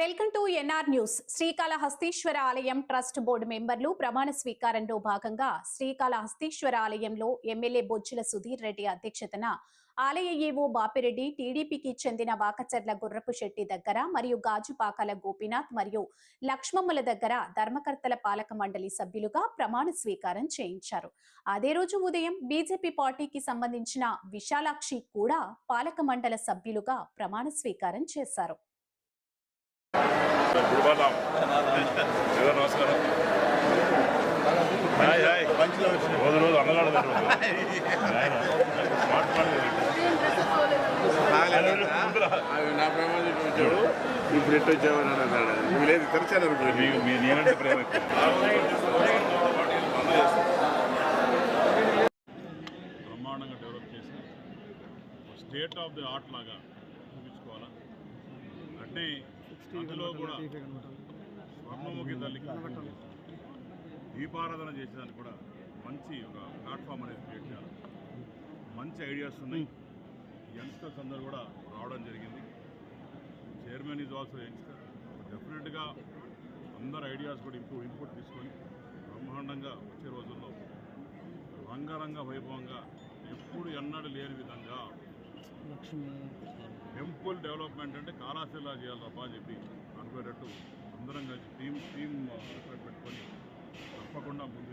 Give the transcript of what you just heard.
Welcome to NR news. Srikalahasteeswara ఆలయం trust board మెంబర్లు ప్రమాణ స్వీకారంలో భాగంగా శ్రీకాళహస్తీశ్వర ఆలయంలో ఎమ్మెల్యే బొజ్జుల సుధీర్ రెడ్డి అధ్యక్షతన ఆలయ ఏవో బాపిరెడ్డి టీడీపీకి చెందిన వాకచర్ల గుర్రపు శెట్టి దగ్గర మరియు గాజుపాకాల గోపీనాథ్ మరియు లక్ష్మమ్మల దగ్గర ధర్మకర్తల పాలక మండలి సభ్యులుగా ప్రమాణ స్వీకారం చేయించారు. అదే రోజు ఉదయం బీజేపీ పార్టీకి సంబంధించిన విశాలాక్షి కూడా పాలక మండల సభ్యులుగా ప్రమాణ స్వీకారం చేశారు. ఏదో నమస్కారం రోజు రోజు అన్నగాడు అవి నా వచ్చాడు ఇప్పుడు ఎట్టు వచ్చావని అన్నాడు. నువ్వు లేదు తెరిచాను నేనంటే ప్రేమ. బ్రహ్మాండంగా డెవలప్ చేసి స్టేట్ ఆఫ్ ది ఆర్ట్ లాగా చూపించుకోవాలా? అంటే అందులో కూడా స్వర్ణముఖి తల్లికి దీపారాధన చేసేదానికి కూడా మంచి ఒక ప్లాట్ఫామ్ అనేది క్రియేట్ చేయాలి. మంచి ఐడియాస్ ఉన్నాయి. యంగ్స్టర్స్ అందరూ కూడా రావడం జరిగింది. చైర్మన్ ఈజ్ ఆల్సో యంగ్స్టర్ డెఫినెట్గా అందరు ఐడియాస్ కూడా ఇంప్రూవ్ ఇన్పుట్ తీసుకొని బ్రహ్మాండంగా వచ్చే రోజుల్లో రంగరంగ వైభవంగా ఎప్పుడు ఎన్నడూ లేని విధంగా టెంపుల్ డెవలప్మెంట్ అంటే కాలాశీలా చేయాలి తప్ప అని చెప్పి అనుకునేటట్టు అందరం కలిసి టీం టీం పెట్టుకొని తప్పకుండా ముందు